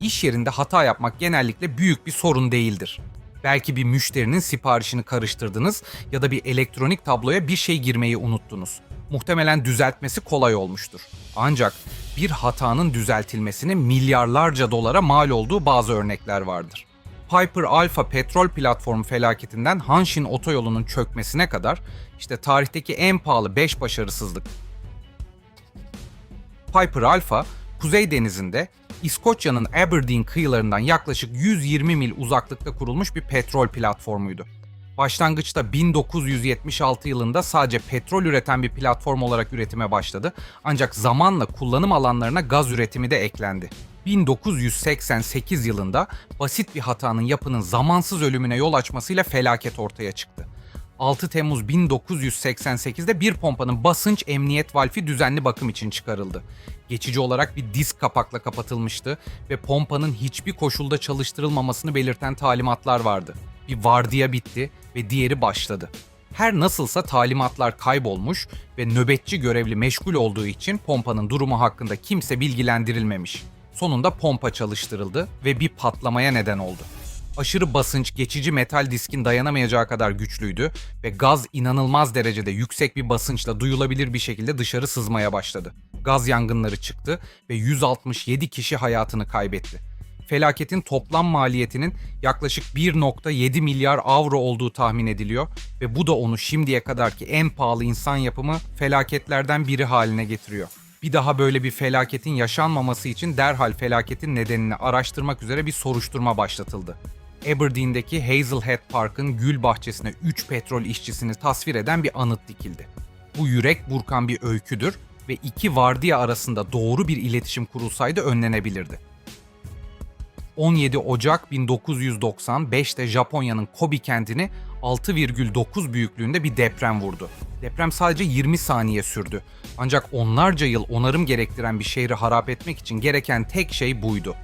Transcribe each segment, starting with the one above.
İş yerinde hata yapmak genellikle büyük bir sorun değildir. Belki bir müşterinin siparişini karıştırdınız ya da bir elektronik tabloya bir şey girmeyi unuttunuz. Muhtemelen düzeltmesi kolay olmuştur. Ancak bir hatanın düzeltilmesine milyarlarca dolara mal olduğu bazı örnekler vardır. Piper Alpha petrol platformu felaketinden Hanshin otoyolunun çökmesine kadar işte tarihteki en pahalı 5 başarısızlık Piper Alpha, Kuzey Denizi'nde İskoçya'nın Aberdeen kıyılarından yaklaşık 120 mil uzaklıkta kurulmuş bir petrol platformuydu. Başlangıçta 1976 yılında sadece petrol üreten bir platform olarak üretime başladı ancak zamanla kullanım alanlarına gaz üretimi de eklendi. 1988 yılında basit bir hatanın yapının zamansız ölümüne yol açmasıyla felaket ortaya çıktı. 6 Temmuz 1988'de bir pompanın basınç emniyet valfi düzenli bakım için çıkarıldı. Geçici olarak bir disk kapakla kapatılmıştı ve pompanın hiçbir koşulda çalıştırılmamasını belirten talimatlar vardı. Bir vardiya bitti ve diğeri başladı. Her nasılsa talimatlar kaybolmuş ve nöbetçi görevli meşgul olduğu için pompanın durumu hakkında kimse bilgilendirilmemiş. Sonunda pompa çalıştırıldı ve bir patlamaya neden oldu. Aşırı basınç geçici metal diskin dayanamayacağı kadar güçlüydü ve gaz inanılmaz derecede yüksek bir basınçla duyulabilir bir şekilde dışarı sızmaya başladı. Gaz yangınları çıktı ve 167 kişi hayatını kaybetti. Felaketin toplam maliyetinin yaklaşık 1.7 milyar avro olduğu tahmin ediliyor ve bu da onu şimdiye kadarki en pahalı insan yapımı felaketlerden biri haline getiriyor. Bir daha böyle bir felaketin yaşanmaması için derhal felaketin nedenini araştırmak üzere bir soruşturma başlatıldı. Aberdeen'deki Hazelhead Park'ın gül bahçesine 3 petrol işçisini tasvir eden bir anıt dikildi. Bu yürek burkan bir öyküdür ve iki vardiya arasında doğru bir iletişim kurulsaydı önlenebilirdi. 17 Ocak 1995'te Japonya'nın Kobe kentini 6,9 büyüklüğünde bir deprem vurdu. Deprem sadece 20 saniye sürdü. Ancak onlarca yıl onarım gerektiren bir şehri harap etmek için gereken tek şey buydu.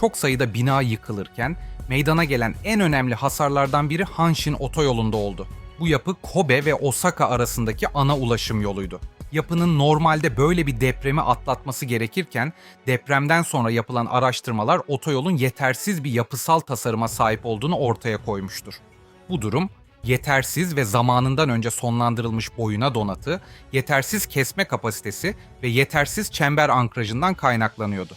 Çok sayıda bina yıkılırken meydana gelen en önemli hasarlardan biri Hanshin otoyolunda oldu. Bu yapı Kobe ve Osaka arasındaki ana ulaşım yoluydu. Yapının normalde böyle bir depremi atlatması gerekirken depremden sonra yapılan araştırmalar otoyolun yetersiz bir yapısal tasarıma sahip olduğunu ortaya koymuştur. Bu durum yetersiz ve zamanından önce sonlandırılmış boyuna donatı, yetersiz kesme kapasitesi ve yetersiz çember ankrajından kaynaklanıyordu.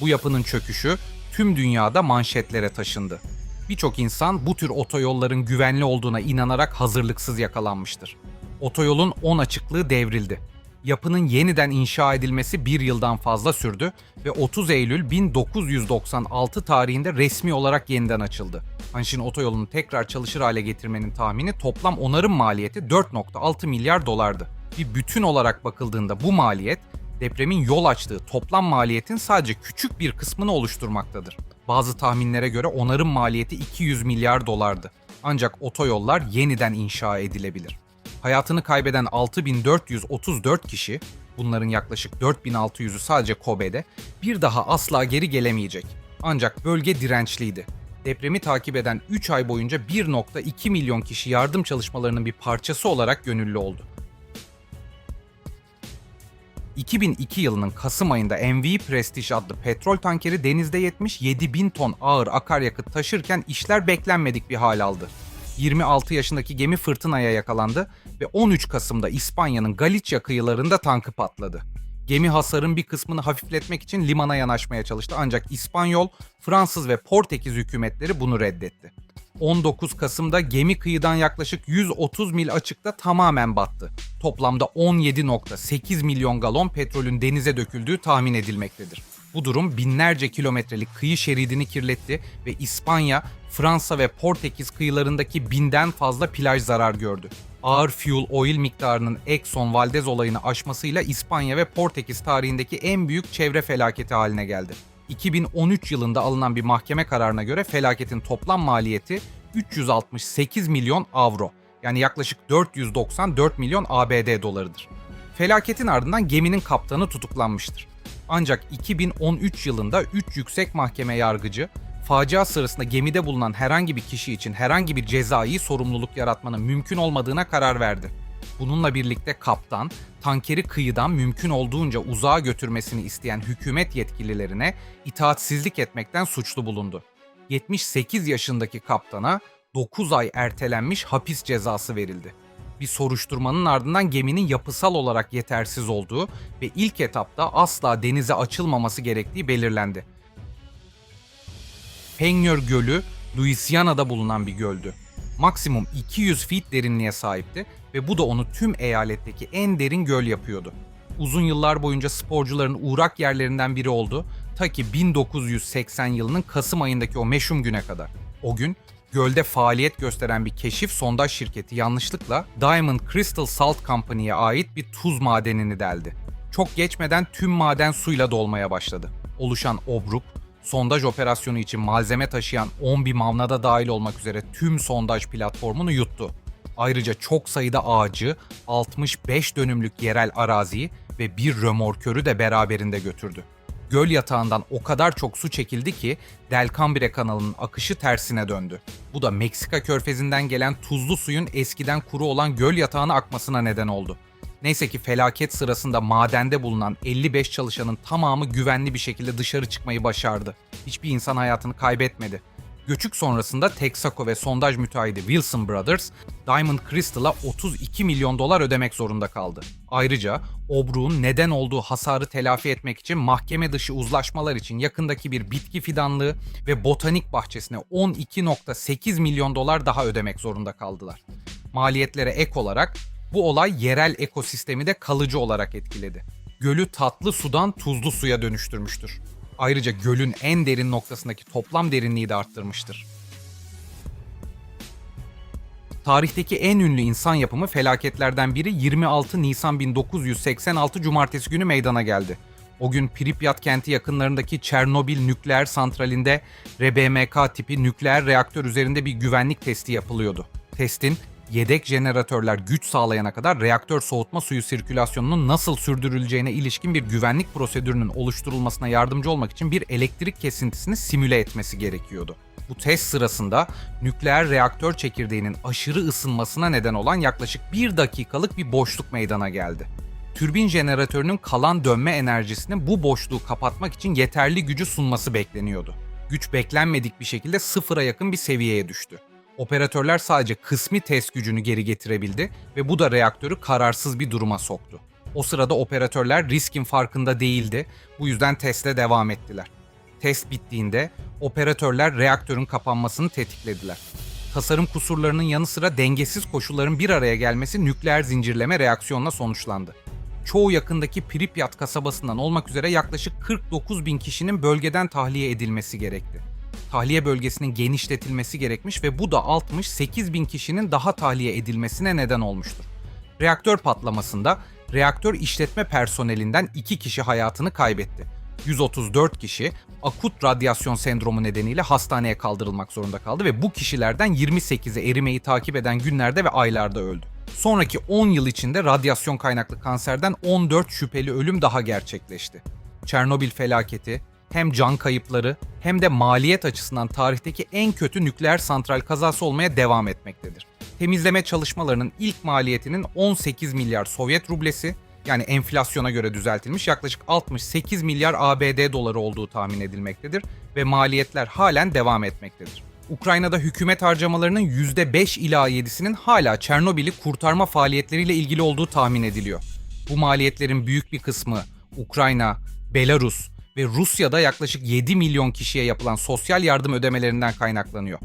Bu yapının çöküşü tüm dünyada manşetlere taşındı. Birçok insan bu tür otoyolların güvenli olduğuna inanarak hazırlıksız yakalanmıştır. Otoyolun 10 açıklığı devrildi. Yapının yeniden inşa edilmesi bir yıldan fazla sürdü ve 30 Eylül 1996 tarihinde resmi olarak yeniden açıldı. Hanshin otoyolunu tekrar çalışır hale getirmenin tahmini toplam onarım maliyeti 4.6 milyar dolardı. Bir bütün olarak bakıldığında bu maliyet depremin yol açtığı toplam maliyetin sadece küçük bir kısmını oluşturmaktadır. Bazı tahminlere göre onarım maliyeti 200 milyar dolardı. Ancak otoyollar yeniden inşa edilebilir. Hayatını kaybeden 6434 kişi, bunların yaklaşık 4600'ü sadece Kobe'de, bir daha asla geri gelemeyecek. Ancak bölge dirençliydi. Depremi takip eden 3 ay boyunca 1.2 milyon kişi yardım çalışmalarının bir parçası olarak gönüllü oldu. 2002 yılının Kasım ayında MV Prestige adlı petrol tankeri denizde yetmiş 7000 ton ağır akaryakıt taşırken işler beklenmedik bir hal aldı. 26 yaşındaki gemi fırtınaya yakalandı ve 13 Kasım'da İspanya'nın Galicia kıyılarında tankı patladı. Gemi hasarın bir kısmını hafifletmek için limana yanaşmaya çalıştı ancak İspanyol, Fransız ve Portekiz hükümetleri bunu reddetti. 19 Kasım'da gemi kıyıdan yaklaşık 130 mil açıkta tamamen battı. Toplamda 17.8 milyon galon petrolün denize döküldüğü tahmin edilmektedir. Bu durum binlerce kilometrelik kıyı şeridini kirletti ve İspanya, Fransa ve Portekiz kıyılarındaki binden fazla plaj zarar gördü. Ağır fuel oil miktarının Exxon Valdez olayını aşmasıyla İspanya ve Portekiz tarihindeki en büyük çevre felaketi haline geldi. 2013 yılında alınan bir mahkeme kararına göre felaketin toplam maliyeti 368 milyon avro yani yaklaşık 494 milyon ABD dolarıdır. Felaketin ardından geminin kaptanı tutuklanmıştır. Ancak 2013 yılında 3 yüksek mahkeme yargıcı facia sırasında gemide bulunan herhangi bir kişi için herhangi bir cezai sorumluluk yaratmanın mümkün olmadığına karar verdi. Bununla birlikte kaptan, tankeri kıyıdan mümkün olduğunca uzağa götürmesini isteyen hükümet yetkililerine itaatsizlik etmekten suçlu bulundu. 78 yaşındaki kaptana 9 ay ertelenmiş hapis cezası verildi. Bir soruşturmanın ardından geminin yapısal olarak yetersiz olduğu ve ilk etapta asla denize açılmaması gerektiği belirlendi. Peigneur Gölü, Louisiana'da bulunan bir göldü. Maksimum 200 feet derinliğe sahipti ve bu da onu tüm eyaletteki en derin göl yapıyordu. Uzun yıllar boyunca sporcuların uğrak yerlerinden biri oldu ta ki 1980 yılının Kasım ayındaki o meşhum güne kadar. O gün gölde faaliyet gösteren bir keşif sondaj şirketi yanlışlıkla Diamond Crystal Salt Company'ye ait bir tuz madenini deldi. Çok geçmeden tüm maden suyla dolmaya başladı. Oluşan obruk, sondaj operasyonu için malzeme taşıyan 10 bir mavnada dahil olmak üzere tüm sondaj platformunu yuttu. Ayrıca çok sayıda ağacı, 65 dönümlük yerel araziyi ve bir römorkörü de beraberinde götürdü. Göl yatağından o kadar çok su çekildi ki Delcambre kanalının akışı tersine döndü. Bu da Meksika körfezinden gelen tuzlu suyun eskiden kuru olan göl yatağına akmasına neden oldu. Neyse ki felaket sırasında madende bulunan 55 çalışanın tamamı güvenli bir şekilde dışarı çıkmayı başardı. Hiçbir insan hayatını kaybetmedi. Göçük sonrasında Texaco ve sondaj müteahhidi Wilson Brothers, Diamond Crystal'a 32 milyon dolar ödemek zorunda kaldı. Ayrıca obruğun neden olduğu hasarı telafi etmek için mahkeme dışı uzlaşmalar için yakındaki bir bitki fidanlığı ve botanik bahçesine 12.8 milyon dolar daha ödemek zorunda kaldılar. Maliyetlere ek olarak bu olay yerel ekosistemi de kalıcı olarak etkiledi. Gölü tatlı sudan tuzlu suya dönüştürmüştür. Ayrıca gölün en derin noktasındaki toplam derinliği de arttırmıştır. Tarihteki en ünlü insan yapımı felaketlerden biri 26 Nisan 1986 Cumartesi günü meydana geldi. O gün Pripyat kenti yakınlarındaki Çernobil nükleer santralinde RBMK tipi nükleer reaktör üzerinde bir güvenlik testi yapılıyordu. Testin yedek jeneratörler güç sağlayana kadar reaktör soğutma suyu sirkülasyonunun nasıl sürdürüleceğine ilişkin bir güvenlik prosedürünün oluşturulmasına yardımcı olmak için bir elektrik kesintisini simüle etmesi gerekiyordu. Bu test sırasında nükleer reaktör çekirdeğinin aşırı ısınmasına neden olan yaklaşık bir dakikalık bir boşluk meydana geldi. Türbin jeneratörünün kalan dönme enerjisinin bu boşluğu kapatmak için yeterli gücü sunması bekleniyordu. Güç beklenmedik bir şekilde sıfıra yakın bir seviyeye düştü. Operatörler sadece kısmi test gücünü geri getirebildi ve bu da reaktörü kararsız bir duruma soktu. O sırada operatörler riskin farkında değildi, bu yüzden teste devam ettiler. Test bittiğinde operatörler reaktörün kapanmasını tetiklediler. Tasarım kusurlarının yanı sıra dengesiz koşulların bir araya gelmesi nükleer zincirleme reaksiyonla sonuçlandı. Çoğu yakındaki Pripyat kasabasından olmak üzere yaklaşık 49 bin kişinin bölgeden tahliye edilmesi gerekti tahliye bölgesinin genişletilmesi gerekmiş ve bu da 68 bin kişinin daha tahliye edilmesine neden olmuştur. Reaktör patlamasında reaktör işletme personelinden 2 kişi hayatını kaybetti. 134 kişi akut radyasyon sendromu nedeniyle hastaneye kaldırılmak zorunda kaldı ve bu kişilerden 28'i erimeyi takip eden günlerde ve aylarda öldü. Sonraki 10 yıl içinde radyasyon kaynaklı kanserden 14 şüpheli ölüm daha gerçekleşti. Çernobil felaketi, hem can kayıpları hem de maliyet açısından tarihteki en kötü nükleer santral kazası olmaya devam etmektedir. Temizleme çalışmalarının ilk maliyetinin 18 milyar Sovyet rublesi yani enflasyona göre düzeltilmiş yaklaşık 68 milyar ABD doları olduğu tahmin edilmektedir ve maliyetler halen devam etmektedir. Ukrayna'da hükümet harcamalarının %5 ila 7'sinin hala Çernobil'i kurtarma faaliyetleriyle ilgili olduğu tahmin ediliyor. Bu maliyetlerin büyük bir kısmı Ukrayna, Belarus, ve Rusya'da yaklaşık 7 milyon kişiye yapılan sosyal yardım ödemelerinden kaynaklanıyor.